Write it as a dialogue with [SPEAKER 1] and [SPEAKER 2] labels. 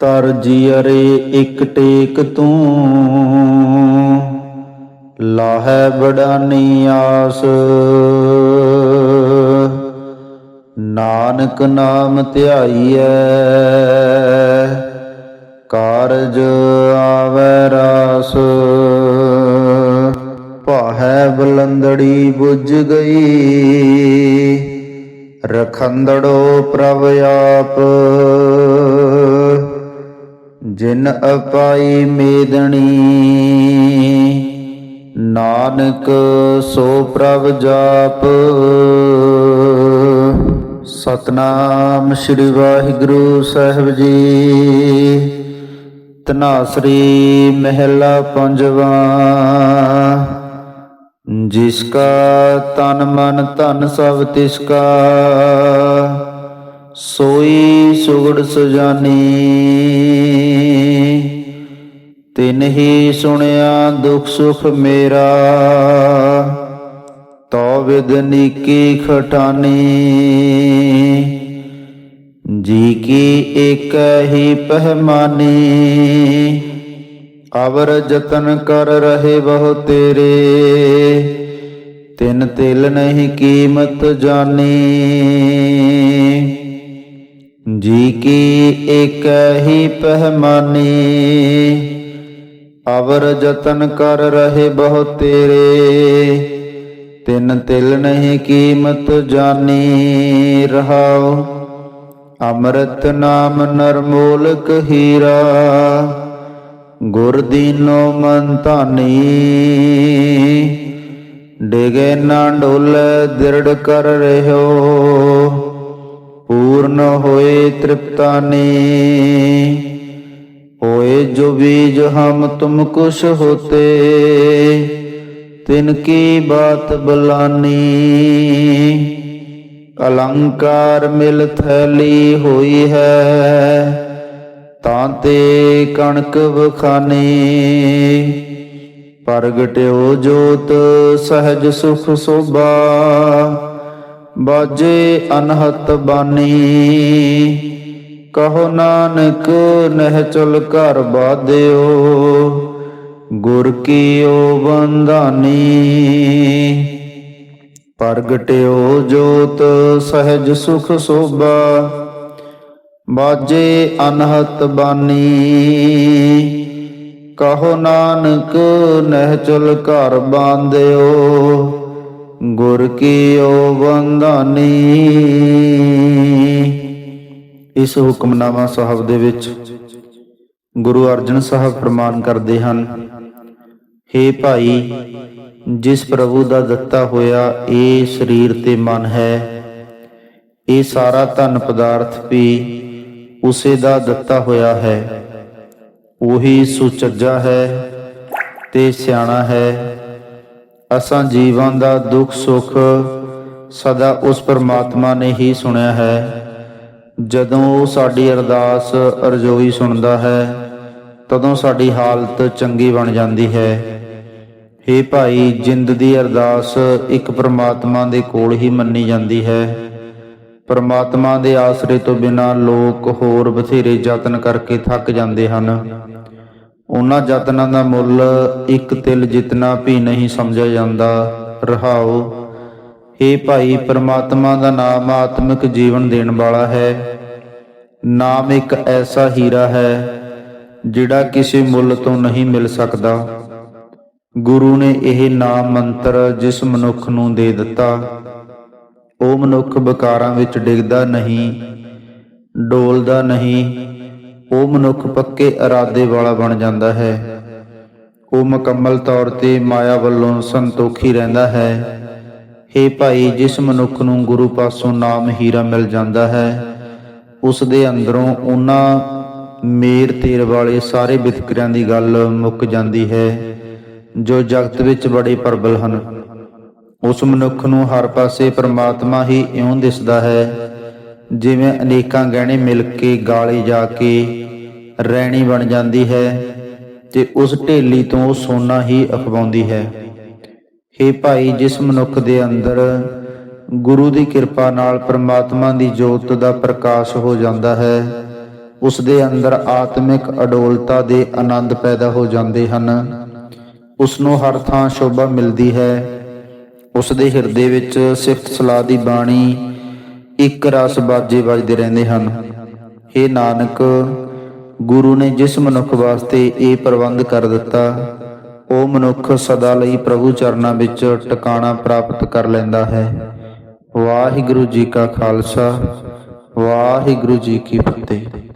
[SPEAKER 1] ਤਰ ਜੀਅਰੇ ਇਕ ਟੇਕ ਤੂੰ। ਲਾਹੈ ਬੜਾਨੀ ਆਸ ਨਾਨਕ ਨਾਮ ਧਿਆਈਐ। ਕਾਰਜ ਆਵੈ ਰਾਸ। ਭਾਹੈ ਬਲੰਦੜੀ ਬੁੱਝ ਗਈ। ਰਖੰਦੜੋ ਪ੍ਰਭ ਆਪ। ਜਿਨ ਅਪਾਈ ਮੇਦਣੀ, ਨਾਨਕ ਸੋ ਪ੍ਰਭ ਜਾਪ। ਸਤਨਾਮ ਸ੍ਰੀ ਵਾਹਿਗੁਰੂ ਸਾਹਿਬ ਜੀ। ਤਨਾਸਰੀ ਮਹਿਲਾ ਪੰਜਵਾ, ਜਿਸ ਕਾ ਤਨ ਮਨ ਧਨ ਸਭ ਤਿਸ ਕਾ ਸੋਈ ਸੁਗੜ ਸੁਜਾਨੀ ਤਿਨ ਹੀ ਸੁਣਿਆ ਦੁਖ ਸੁਖ ਮੇਰਾ ਤੋ ਵਿਦ ਨੀਕੀ ਖਟਾਨੀ ਜੀ ਕੀ ਏਕ ਹੀ ਪਹਿਮਾਨੀ ਅਵਰ ਜਤਨ ਕਰ ਰਹੇ ਬਹੁ ਤੇਰੇ ਤਿਨ ਤਿਲ ਨਹੀਂ ਕੀਮਤ ਜਾਣੀ ਜੀ ਕੀ ਏਕ ਹੀ ਪਹਿਮਾਨੀ, ਅਵਰ ਜਤਨ ਕਰ ਰਹੇ ਬਹੁ ਤੇਰੇ। ਤਿਨ ਤਿਲ ਨਹੀਂ ਕੀਮਤ ਜਾਣੀ ਰਹਾਉ ਅੰਮ੍ਰਿਤ ਨਾਮ ਨਰਮੋਲਕ ਹੀਰਾ। ਗੁਰ ਦੀਨੋ ਮਨ ਧਾਨੀ, ਡਿਗੇ ਨਾ ਡੋਲੇ, ਦਿਰੜ ਕਰ ਰਹਿਓ। ਪੂਰਨ ਹੋਏ ਤ੍ਰਿਪਤਾਨੀ। ਹੋਏ ਜੋ ਬੀਜ ਹਮ ਤੁਮ ਕੁਸ਼ ਹੋਤੇ, ਤਿਨ ਕੀ ਬਾਤ ਬਲਾਨੀ। ਅਲੰਕਾਰ ਮਿਲ ਥੈਲੀ ਹੋਈ ਹੈ, ਤਾਂ ਤੇ ਕਣਕ ਬਖਾਨੀ ਪ੍ਰਗਟਿਓ ਜੋਤ ਸਹਿਜ ਸੁਖ ਸੋਭਾ ਬਾਜੇ ਅਨਹਤ ਬਾਨੀ। ਕਹੋ ਨਾਨਕ, ਨਹਿ ਚਲ ਘਰ ਬਾਦਿਓ ਗੁਰ ਕੀਓ ਬੰਦਾਨੀ ਪ੍ਰਗਟਿਓ ਜੋਤ, ਸਹਿਜ ਸੁਖ ਸੋਭਾ, ਬਾਜੇ ਅਨਹਤ ਬਾਨੀ। ਕਹੋ ਨਾਨਕ, ਨਹਿ ਚਲ ਘਰ ਬਾਂਧਿਓ ਗੁਰ ਕੀਓ ਬੰਦਾਨੀ ਇਸ ਹੁਕਮਨਾਮਾ ਸਾਹਿਬ ਦੇ ਵਿੱਚ ਗੁਰੂ ਅਰਜਨ ਸਾਹਿਬ ਪ੍ਰਮਾਨ ਕਰਦੇ ਹਨ हे ਭਾਈ, ਜਿਸ ਪ੍ਰਭੂ ਦਾ ਦਿੱਤਾ ਹੋਇਆ ਇਹ ਸਰੀਰ ਤੇ ਮਨ ਹੈ, ਇਹ ਸਾਰਾ ਧਨ ਪਦਾਰਥ ਵੀ ਉਸੇ ਦਾ ਦਿੱਤਾ ਹੋਇਆ ਹੈ। ਉਹੀ ਸੁਚੱਜਾ ਹੈ ਤੇ ਸਿਆਣਾ ਹੈ। ਅਸਾਂ ਜੀਵਾਂ ਦਾ ਦੁੱਖ, ਸੁੱਖ ਸਦਾ ਉਸ ਪਰਮਾਤਮਾ ਨੇ ਹੀ ਸੁਣਿਆ ਹੈ। ਜਦੋਂ ਉਹ ਸਾਡੀ ਅਰਦਾਸ, ਅਰਜ਼ੋਈ ਸੁਣਦਾ ਹੈ, ਤਦੋਂ ਸਾਡੀ ਹਾਲਤ ਚੰਗੀ ਬਣ ਜਾਂਦੀ ਹੈ। हे ਭਾਈ, ਜਿੰਦ ਦੀ ਅਰਦਾਸ ਇੱਕ ਪਰਮਾਤਮਾ ਦੇ ਕੋਲ ਹੀ ਮੰਨੀ ਜਾਂਦੀ ਹੈ। ਪਰਮਾਤਮਾ ਦੇ ਆਸਰੇ ਤੋਂ ਬਿਨਾ ਲੋਕ ਹੋਰ ਬਥੇਰੇ ਯਤਨ ਕਰਕੇ ਥੱਕ ਜਾਂਦੇ ਹਨ। ਉਹਨਾਂ ਯਤਨਾਂ ਦਾ ਮੁੱਲ ਇੱਕ ਤਿਲ ਜਿਤਨਾ ਵੀ ਨਹੀਂ ਸਮਝਿਆ ਜਾਂਦਾ। ਰਹਾਓ हे ਭਾਈ, ਪਰਮਾਤਮਾ ਦਾ ਨਾਮ ਆਤਮਿਕ ਜੀਵਨ ਦੇਣ ਵਾਲਾ ਹੈ। ਨਾਮ ਇੱਕ ਐਸਾ ਹੀਰਾ ਹੈ, ਜਿਹੜਾ ਕਿਸੇ ਮੁੱਲ ਤੋਂ ਨਹੀਂ ਮਿਲ ਸਕਦਾ। ਗੁਰੂ ਨੇ ਇਹ ਨਾਮ ਮੰਤਰ ਜਿਸ ਮਨੁੱਖ ਨੂੰ ਦੇ ਦਿੱਤਾ। ਉਹ ਮਨੁੱਖ ਵਿਕਾਰਾਂ ਵਿੱਚ ਡਿੱਗਦਾ ਨਹੀਂ, ਡੋਲਦਾ ਨਹੀਂ ਉਹ ਮਨੁੱਖ ਪੱਕੇ ਇਰਾਦੇ ਵਾਲਾ ਬਣ ਜਾਂਦਾ ਹੈ। ਉਹ ਮੁਕੰਮਲ ਤੌਰ ਤੇ ਮਾਇਆ ਵੱਲੋਂ ਸੰਤੋਖੀ ਰਹਿੰਦਾ ਹੈ। हे ਭਾਈ, ਜਿਸ ਮਨੁੱਖ ਨੂੰ ਗੁਰੂ ਪਾਸੋਂ ਨਾਮ ਹੀਰਾ ਮਿਲ ਜਾਂਦਾ ਹੈ ਉਸ ਦੇ ਅੰਦਰੋਂ ਉਹਨਾਂ ਮੇਰ ਤੇਰ ਵਾਲੇ ਸਾਰੇ ਵਿਤਕਰਿਆਂ ਦੀ ਗੱਲ ਮੁੱਕ ਜਾਂਦੀ ਹੈ, ਜੋ ਜਗਤ ਵਿੱਚ ਬੜੇ ਪ੍ਰਬਲ ਹਨ। ਉਸ ਮਨੁੱਖ ਨੂੰ ਹਰ ਪਾਸੇ ਪ੍ਰਮਾਤਮਾ ਹੀ ਇਉਂ ਦਿਸਦਾ ਹੈ ਜਿਵੇਂ ਅਨੇਕਾਂ ਗਹਿਣੇ ਮਿਲ ਕੇ ਗਾਲੇ ਜਾ ਕੇ ਰੈਣੀ ਬਣ ਜਾਂਦੀ ਹੈ ਤੇ ਉਸ ਢੇਲੀ ਤੋਂ ਸੋਨਾ ਹੀ ਅਖਵਾਉਂਦੀ ਹੈ। हे ਭਾਈ, ਜਿਸ ਮਨੁੱਖ ਦੇ ਅੰਦਰ ਗੁਰੂ ਦੀ ਕਿਰਪਾ ਨਾਲ ਪ੍ਰਮਾਤਮਾ ਦੀ ਜੋਤ ਦਾ ਪ੍ਰਕਾਸ਼ ਹੋ ਜਾਂਦਾ ਹੈ, ਉਸ ਦੇ ਅੰਦਰ ਆਤਮਿਕ ਅਡੋਲਤਾ ਦੇ ਆਨੰਦ ਪੈਦਾ ਹੋ ਜਾਂਦੇ ਹਨ। ਉਸ ਨੂੰ ਹਰ ਥਾਂ ਸ਼ੋਭਾ ਮਿਲਦੀ ਹੈ। ਉਸ ਦੇ ਹਿਰਦੇ ਵਿੱਚ ਸਿਫਤ ਸਲਾਹ ਦੀ ਬਾਣੀ ਇੱਕ ਰਸ ਬਾਜੇ ਵੱਜਦੇ ਰਹਿੰਦੇ ਹਨ। ਇਹ ਨਾਨਕ, ਗੁਰੂ ਨੇ ਜਿਸ ਮਨੁੱਖ ਵਾਸਤੇ ਇਹ ਪ੍ਰਬੰਧ ਕਰ ਦਿੱਤਾ, ਉਹ ਮਨੁੱਖ ਸਦਾ ਲਈ ਪ੍ਰਭੂ ਚਰਨਾਂ ਵਿੱਚ ਟਿਕਾਣਾ ਪ੍ਰਾਪਤ ਕਰ ਲੈਂਦਾ ਹੈ। ਵਾਹਿਗੁਰੂ ਜੀ ਕਾ ਖਾਲਸਾ, ਵਾਹਿਗੁਰੂ ਜੀ ਕੀ ਫਤਿਹ।